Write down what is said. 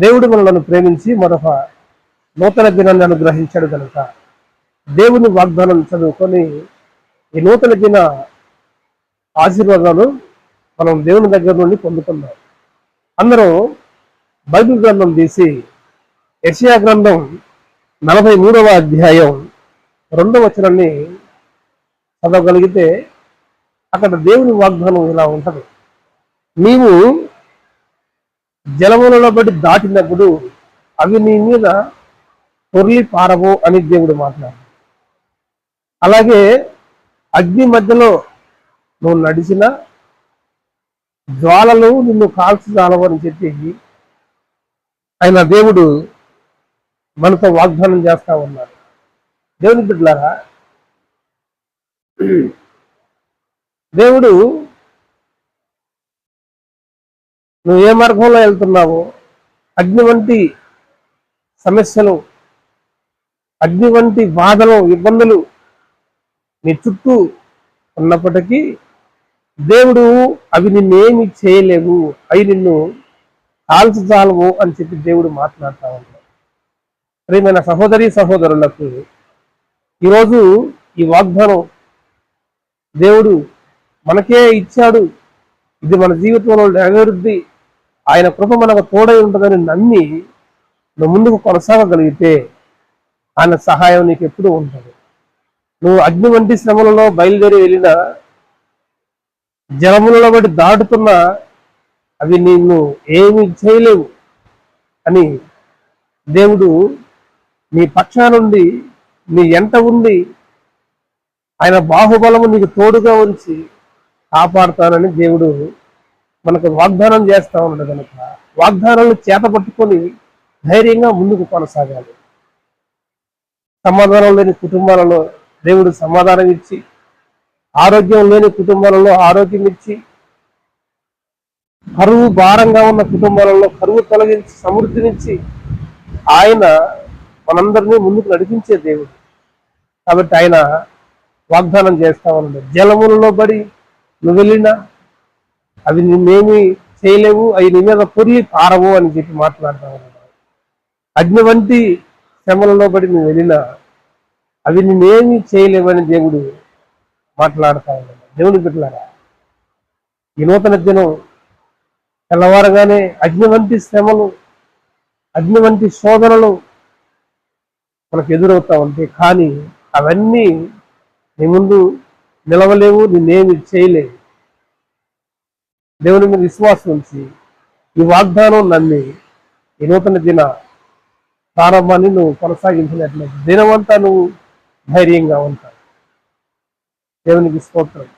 దేవుడు మనలను ప్రేమించి మరొక నూతన దినాన్ని అనుగ్రహించాడు కనుక దేవుని వాగ్దానం చదువుకొని ఈ నూతన దిన ఆశీర్వాదాలు మనం దేవుని దగ్గర నుండి పొందుకున్నాం అందరూ బైబిల్ గ్రంథం తీసి యెషయా గ్రంథం నలభై మూడవ అధ్యాయం రెండవ వచనాన్ని చదవగలిగితే అక్కడ దేవుని వాగ్దానం ఇలా ఉంటుంది. నీవు జలములలో బట్టి దాటినప్పుడు అవి నీ మీద పొర్లి పారవు అని దేవుడు మాట్లాడు. అలాగే అగ్ని మధ్యలో నువ్వు నడిచిన జ్వాలలు నిన్ను కాల్చజాలవు అని చెప్పి ఆయన దేవుడు మనతో వాగ్దానం చేస్తా ఉన్నాడు. దేవుని బిడ్డలారా దేవుడు నువ్వు ఏ మార్గంలో వెళ్తున్నావో అగ్ని వంటి సమస్యలు అగ్ని వంటి బాధలు ఇబ్బందులు నీ చుట్టూ ఉన్నప్పటికీ దేవుడు అవి నిన్నేమి చేయలేవు. అవి నిన్ను కాల్చజాలవు అని చెప్పి దేవుడు మాట్లాడుతూ ఉంటాడు ప్రియమైన సహోదరి సహోదరులకు ఈరోజు ఈ వాగ్దానం దేవుడు మనకే ఇచ్చాడు. ఇది మన జీవితంలో అభివృద్ధి ఆయన కృప మనకు తోడై ఉంటుందని నమ్మి నువ్వు ముందుకు కొనసాగగలిగితే ఆయన సహాయం నీకు ఎప్పుడూ ఉంటుంది. నువ్వు అగ్ని వంటి శ్రమలలో బయలుదేరి వెళ్ళిన జలములలో బట్టి దాటుతున్నా అవి నిన్ను ఏమి చేయలేవు అని దేవుడు నీ పక్షా నుండి నీ ఎంట ఉండి ఆయన బాహుబలము నీకు తోడుగా ఉంచి కాపాడుతానని దేవుడు మనకు వాగ్దానం చేస్తా ఉన్నాడు కనుక వాగ్దానాలను చేత పట్టుకొని ధైర్యంగా ముందుకు కొనసాగాలి. సమాధానం లేని కుటుంబాలలో దేవుడు సమాధానం ఇచ్చి ఆరోగ్యం లేని కుటుంబాలలో ఆరోగ్యం ఇచ్చి కరువు భారంగా ఉన్న కుటుంబాలలో కరువు తొలగించి సమృద్ధినిచ్చి ఆయన మనందరినీ ముందుకు నడిపించే దేవుడు. కాబట్టి ఆయన వాగ్దానం చేస్తా ఉన్నాడు జలములలో పడి నువ్వు వెళ్ళినా అవి నిన్నేమి చేయలేవు అవి నీ మీద పొర్లి పారవు అని చెప్పి మాట్లాడతాం అగ్ని వంటి శ్రమలలో పడి నువ్వు వెళ్ళినా అవి నిన్నేమి చేయలేవని దేవుడు మాట్లాడతా ఉన్నాడు. దేవుని బిడ్డలారా ఈ నూతన దినం తెల్లవారగానే అగ్ని వంటి శ్రమలు అగ్ని వంటి శోధనలు మనకు ఎదురవుతా ఉంటాయి కానీ అవన్నీ నీ ముందు నిలవలేవు నేనేమి చేయలేవు. దేవుని మీద విశ్వాసం ఉంచి ఈ వాగ్దానం నమ్మి ఈ నూతన దిన ప్రారంభాన్ని నువ్వు కొనసాగించినట్లయితే దినమంతా నువ్వు ధైర్యంగా ఉంటావు. దేవునికి స్తోత్రం.